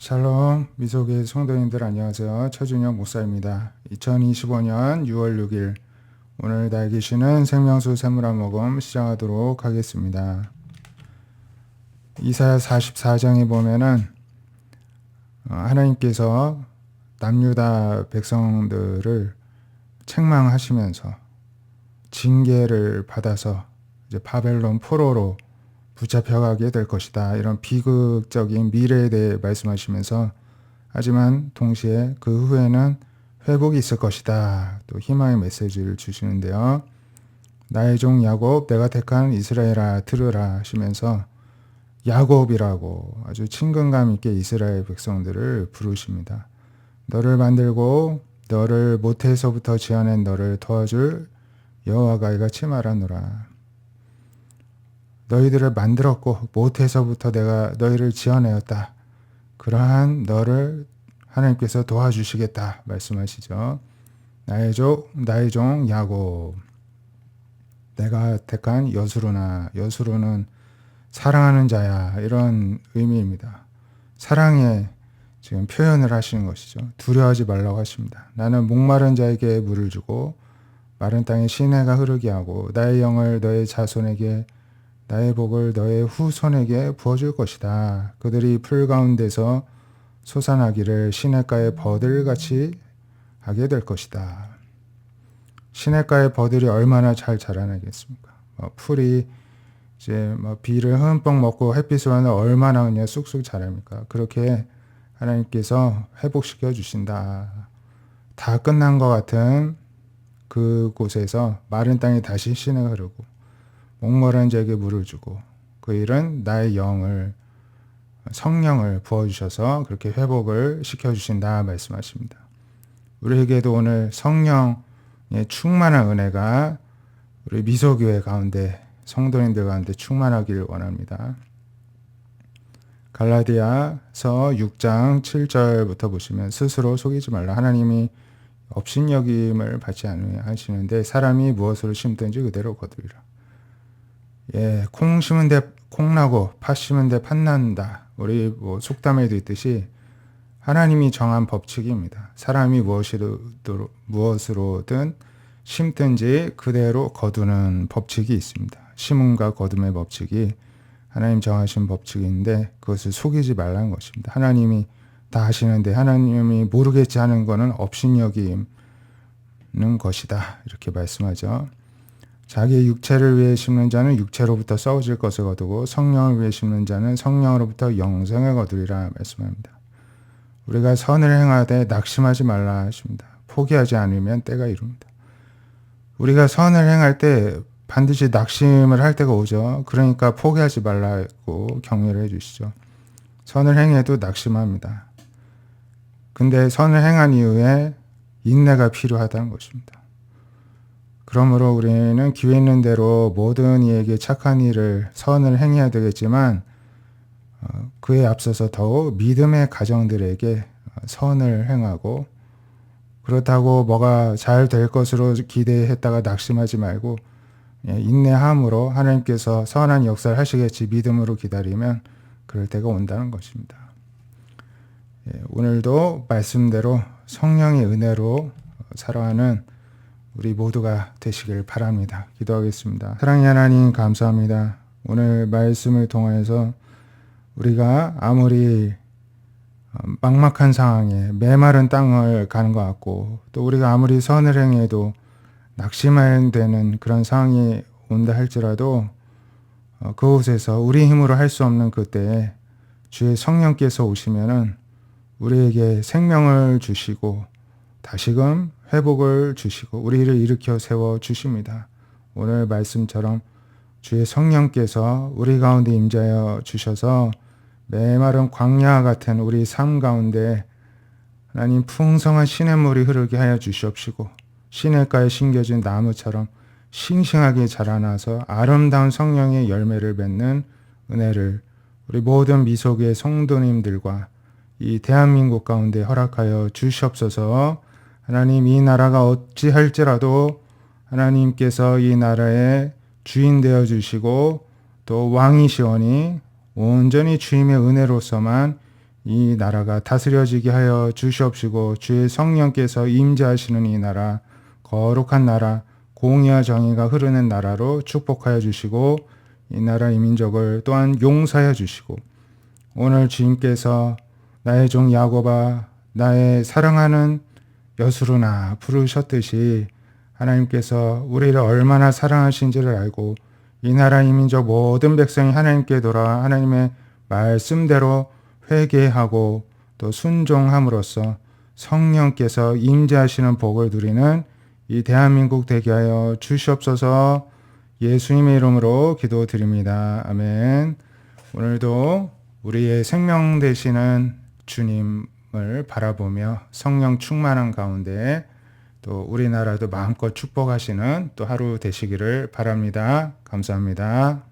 샬롬 미소계 성도님들 안녕하세요. 최준영 목사입니다. 2025년 6월 6일 오늘 날계시는 생명수 세무라 먹음 시작하도록 하겠습니다. 이사야 44장에 보면은 어, 하나님께서 남유다 백성들을 책망하시면서 징계를 받아서 이제 바벨론 포로로 붙잡혀가게 될 것이다. 이런 비극적인 미래에 대해 말씀하시면서 하지만 동시에 그 후에는 회복이 있을 것이다. 또 희망의 메시지를 주시는데요. 나의 종 야곱 내가 택한 이스라엘아 들으라 하시면서 야곱이라고 아주 친근감 있게 이스라엘 백성들을 부르십니다. 너를 만들고 너를 모태에서부터 지어낸 너를 도와줄 여호와가 이같이 말하노라. 너희들을 만들었고 모태에서부터 내가 너희를 지어내었다. 그러한 너를 하나님께서 도와주시겠다 말씀하시죠. 나의 종 나의 종 야곱 내가 택한 여수로나 여수로는 사랑하는 자야 이런 의미입니다. 사랑의 지금 표현을 하시는 것이죠. 두려워하지 말라고 하십니다. 나는 목마른 자에게 물을 주고 마른 땅에 시내가 흐르게 하고 나의 영을 너의 자손에게 나의 복을 너의 후손에게 부어줄 것이다. 그들이 풀 가운데서 솟아나기를 시냇가의 버들같이 하게 될 것이다. 시냇가의 버들이 얼마나 잘 자라나겠습니까? 뭐 풀이 이제 뭐 비를 흠뻑 먹고 햇빛을 받는 얼마나 그냥 쑥쑥 자랍니까? 그렇게 하나님께서 회복시켜 주신다. 다 끝난 것 같은 그곳에서 마른 땅에 다시 시내가 흐르고 목마른 자에게 물을 주고 그 일은 나의 영을 성령을 부어주셔서 그렇게 회복을 시켜주신다 말씀하십니다. 우리에게도 오늘 성령의 충만한 은혜가 우리 미소교회 가운데 성도님들 가운데 충만하기를 원합니다. 갈라디아서 6장 7절부터 보시면 스스로 속이지 말라 하나님이 업신여김을 받지 않으 하시는데 사람이 무엇으로 심든지 그대로 거두리라. 예, 콩 심은 데 콩 나고 팥 심은 데 팥 난다. 우리 뭐 속담에도 있듯이 하나님이 정한 법칙입니다. 사람이 무엇으로, 무엇으로 든 심든지 그대로 거두는 법칙이 있습니다. 심음과 거둠의 법칙이 하나님 정하신 법칙인데 그것을 속이지 말라는 것입니다. 하나님이 다 하시는데 하나님이 모르겠지 하는 것은 업신여기는 것이다. 이렇게 말씀하죠. 자기의 육체를 위해 심는 자는 육체로부터 썩어질 것을 거두고 성령을 위해 심는 자는 성령으로부터 영생을 거두리라 말씀합니다. 우리가 선을 행하되 낙심하지 말라 하십니다. 포기하지 않으면 때가 이릅니다. 우리가 선을 행할 때 반드시 낙심을 할 때가 오죠. 그러니까 포기하지 말라고 격려를 해주시죠. 선을 행해도 낙심합니다. 근데 선을 행한 이후에 인내가 필요하다는 것입니다. 그러므로 우리는 기회 있는 대로 모든 이에게 착한 일을 선을 행해야 되겠지만 어, 그에 앞서서 더욱 믿음의 가정들에게 선을 행하고 그렇다고 뭐가 잘 될 것으로 기대했다가 낙심하지 말고 예, 인내함으로 하나님께서 선한 역사를 하시겠지 믿음으로 기다리면 그럴 때가 온다는 것입니다. 예, 오늘도 말씀대로 성령의 은혜로 살아가는 우리 모두가 되시길 바랍니다. 기도하겠습니다. 사랑의 하나님 감사합니다. 오늘 말씀을 통해서 우리가 아무리 어, 막막한 상황에 메마른 땅을 가는 것 같고 또 우리가 아무리 선을 행해도 낙심되는 그런 상황이 온다 할지라도 어, 그곳에서 우리 힘으로 할 수 없는 그때에 주의 성령께서 오시면은 우리에게 생명을 주시고 다시금 회복을 주시고 우리를 일으켜 세워 주십니다. 오늘 말씀처럼 주의 성령께서 우리 가운데 임자여 주셔서 메마른 광야 같은 우리 삶 가운데 하나님 풍성한 시냇물이 흐르게 하여 주시옵시고 시냇가에 심겨진 나무처럼 싱싱하게 자라나서 아름다운 성령의 열매를 맺는 은혜를 우리 모든 미소의 성도님들과 이 대한민국 가운데 허락하여 주시옵소서 하나님 이 나라가 어찌할지라도 하나님께서 이 나라의 주인 되어 주시고 또 왕이시오니 온전히 주님의 은혜로서만 이 나라가 다스려지게 하여 주시옵시고 주의 성령께서 임재하시는 이 나라 거룩한 나라 공의와 정의가 흐르는 나라로 축복하여 주시고 이 나라 이민족을 또한 용서하여 주시고 오늘 주님께서 나의 종 야고바 나의 사랑하는 여수루나 부르셨듯이 하나님께서 우리를 얼마나 사랑하신지를 알고 이 나라 이민족 모든 백성이 하나님께 돌아 하나님의 말씀대로 회개하고 또 순종함으로써 성령께서 임재하시는 복을 누리는 이 대한민국 되게 하여 주시옵소서 예수님의 이름으로 기도드립니다. 아멘. 오늘도 우리의 생명 되시는 주님 을 바라보며 성령 충만한 가운데 또 우리나라도 마음껏 축복하시는 또 하루 되시기를 바랍니다. 감사합니다.